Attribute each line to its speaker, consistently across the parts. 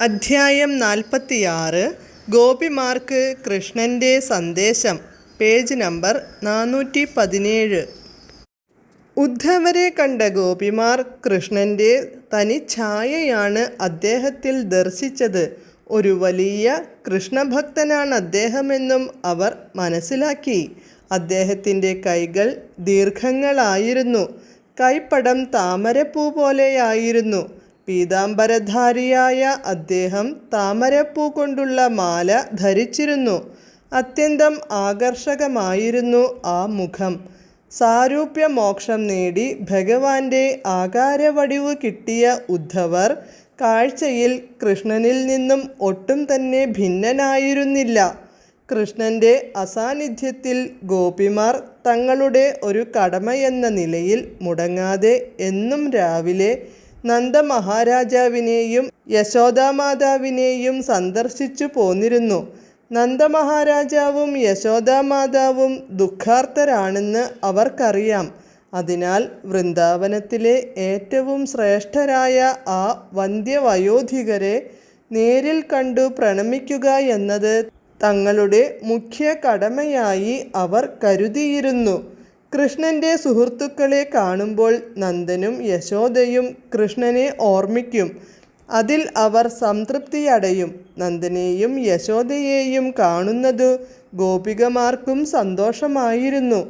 Speaker 1: അധ്യായം നാൽപ്പത്തിയാറ്. ഗോപിമാർക്ക് കൃഷ്ണന്റെ സന്ദേശം. പേജ് നമ്പർ നാനൂറ്റി പതിനേഴ് ഉദ്ധവരെ കണ്ട ഗോപിമാർ കൃഷ്ണന്റെ തനിച്ഛായയാണ് അദ്ദേഹത്തിൽ ദർശിച്ചത്. ഒരു വലിയ കൃഷ്ണഭക്തനാണ് അദ്ദേഹമെന്നും അവർ മനസ്സിലാക്കി. അദ്ദേഹത്തിന്റെ കൈകൾ ദീർഘങ്ങളായിരുന്നു. കൈപ്പടം താമരപ്പൂ പോലെയായിരുന്നു. പീതാംബരധാരിയായ അദ്ദേഹം താമരപ്പൂ കൊണ്ടുള്ള മാല ധരിച്ചിരുന്നു. അത്യന്തം ആകർഷകമായിരുന്നു ആ മുഖം. സാരൂപ്യ മോക്ഷം നേടി ഭഗവാന്റെ ആകാരവടിവ് കിട്ടിയ ഉദ്ധവർ കാഴ്ചയിൽ കൃഷ്ണനിൽ നിന്നും ഒട്ടും തന്നെ ഭിന്നനായിരുന്നില്ല. കൃഷ്ണന്റെ അസാന്നിധ്യത്തിൽ ഗോപിമാർ തങ്ങളുടെ ഒരു കടമയെന്ന നിലയിൽ മുടങ്ങാതെ എന്നും രാവിലെ നന്ദമഹാരാജാവിനെയും യശോദാമാതാവിനെയും സന്ദർശിച്ചു പോന്നിരുന്നു. നന്ദമഹാരാജാവും യശോദാമാതാവും ദുഃഖാർത്തരാണെന്ന് അവർക്കറിയാം. അതിനാൽ വൃന്ദാവനത്തിലെ ഏറ്റവും ശ്രേഷ്ഠരായ ആ വന്ധ്യവയോധികരെ നേരിൽ കണ്ടു പ്രണമിക്കുക എന്നത് തങ്ങളുടെ മുഖ്യ കടമയായി അവർ കരുതിയിരുന്നു. കൃഷ്ണന്റെ സുഹൃത്തുക്കളെ കാണുമ്പോൾ നന്ദനും യശോദയും കൃഷ്ണനെ ഓർമ്മിക്കും. അതിൽ അവർ സംതൃപ്തിയടയും. നന്ദനെയും യശോദയെയും കാണുന്നതു ഗോപികമാർക്കും സന്തോഷമായിരുന്നു.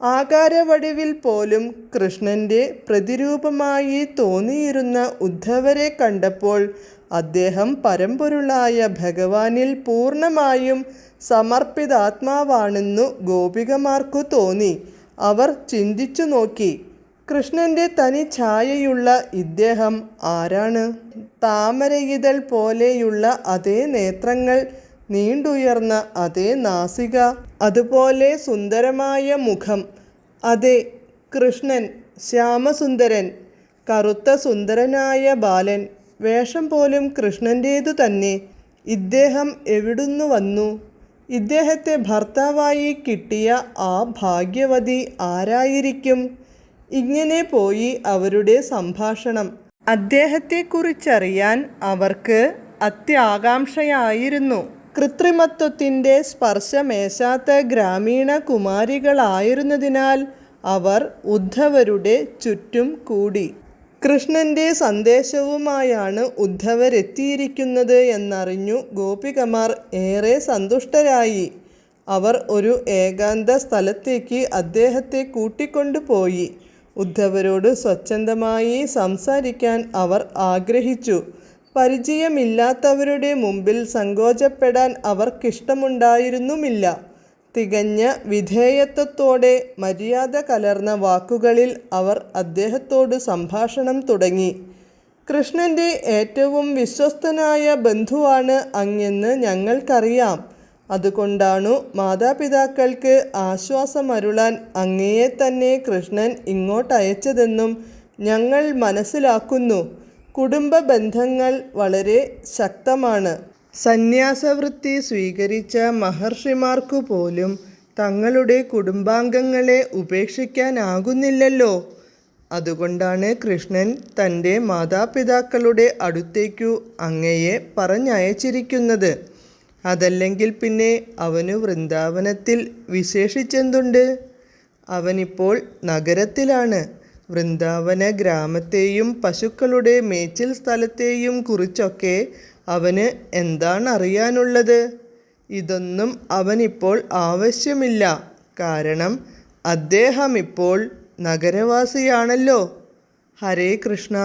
Speaker 1: ആകാരവടിവിൽ പോലും കൃഷ്ണന്റെ പ്രതിരൂപമായി തോന്നിയിരുന്ന ഉദ്ധവരെ കണ്ടപ്പോൾ അദ്ദേഹം പരമ്പൊരുളായ ഭഗവാനിൽ പൂർണമായും സമർപ്പിതാത്മാവാണെന്നു ഗോപികമാർക്കു തോന്നി. അവർ ചിന്തിച്ചു നോക്കി കൃഷ്ണന്റെ തനി ഛായയുള്ള ഇദ്ദേഹം ആരാണ്? താമരയിതൾ പോലെയുള്ള അതേ നേത്രങ്ങൾ നീണ്ടുയർന്ന അതേ നാസിക അതുപോലെ സുന്ദരമായ മുഖം അതെ കൃഷ്ണൻ ശ്യാമസുന്ദരൻ കറുത്ത സുന്ദരനായ ബാലൻ വേഷം പോലും കൃഷ്ണന്റേതു തന്നെ. ഇദ്ദേഹം എവിടുന്നു വന്നു? ഇദ്ദേഹത്തെ ഭർത്താവായി കിട്ടിയ ആ ഭാഗ്യവതി ആരായിരിക്കും? ഇങ്ങനെ പോയി അവരുടെ സംഭാഷണം. അദ്ദേഹത്തെക്കുറിച്ചറിയാൻ അവർക്ക് അത്യാകാംക്ഷയായിരുന്നു. കൃത്രിമത്വത്തിന്റെ സ്പർശമേശാത്ത ഗ്രാമീണ കുമാരികളായിരുന്നതിനാൽ അവർ ഉദ്ധവരുടെ ചുറ്റും കൂടി. കൃഷ്ണന്റെ സന്ദേശവുമായാണ് ഉദ്ധവരെത്തിയിരിക്കുന്നത് എന്നറിഞ്ഞു ഗോപികമാർ ഏറെ സന്തുഷ്ടരായി. അവർ ഒരു ഏകാന്ത സ്ഥലത്തേക്ക് അദ്ദേഹത്തെ കൂട്ടിക്കൊണ്ടുപോയി. ഉദ്ധവരോട് സ്വച്ഛന്തമായി സംസാരിക്കാൻ അവർ ആഗ്രഹിച്ചു. പരിചയമില്ലാത്തവരുടെ മുമ്പിൽ സങ്കോചപ്പെടാൻ അവർക്കിഷ്ടമുണ്ടായിരുന്നുമില്ല. തികഞ്ഞ വിധേയത്വത്തോടെ മര്യാദ കലർന്ന വാക്കുകളിൽ അവർ അദ്ദേഹത്തോട് സംഭാഷണം തുടങ്ങി. കൃഷ്ണന്റെ ഏറ്റവും വിശ്വസ്തനായ ബന്ധുവാണ് അങ്ങെന്ന് ഞങ്ങൾക്കറിയാം. അതുകൊണ്ടാണു മാതാപിതാക്കൾക്ക് ആശ്വാസമരുളാൻ അങ്ങയെ തന്നെ കൃഷ്ണൻ ഇങ്ങോട്ടയച്ചതെന്നും ഞങ്ങൾ മനസ്സിലാക്കുന്നു. കുടുംബ ബന്ധങ്ങൾ വളരെ ശക്തമാണ്. സന്യാസവൃത്തി സ്വീകരിച്ച മഹർഷിമാർക്കു പോലും തങ്ങളുടെ കുടുംബാംഗങ്ങളെ ഉപേക്ഷിക്കാനാകുന്നില്ലല്ലോ. അതുകൊണ്ടാണ് കൃഷ്ണൻ തന്റെ മാതാപിതാക്കളുടെ അടുത്തേക്കു അങ്ങയെ പറഞ്ഞയച്ചിരിക്കുന്നത്. അതല്ലെങ്കിൽ പിന്നെ അവനു വൃന്ദാവനത്തിൽ വിശേഷിച്ചെന്തുണ്ട്? അവനിപ്പോൾ നഗരത്തിലാണ്. വൃന്ദാവന ഗ്രാമത്തെയും പശുക്കളുടെ മേച്ചിൽ സ്ഥലത്തെയും കുറിച്ചൊക്കെ അവന് എന്താണ് അറിയാനുള്ളത്? ഇതൊന്നും അവനിപ്പോൾ ആവശ്യമില്ല. കാരണം അദ്ദേഹം ഇപ്പോൾ നഗരവാസിയാണല്ലോ. ഹരേ കൃഷ്ണ.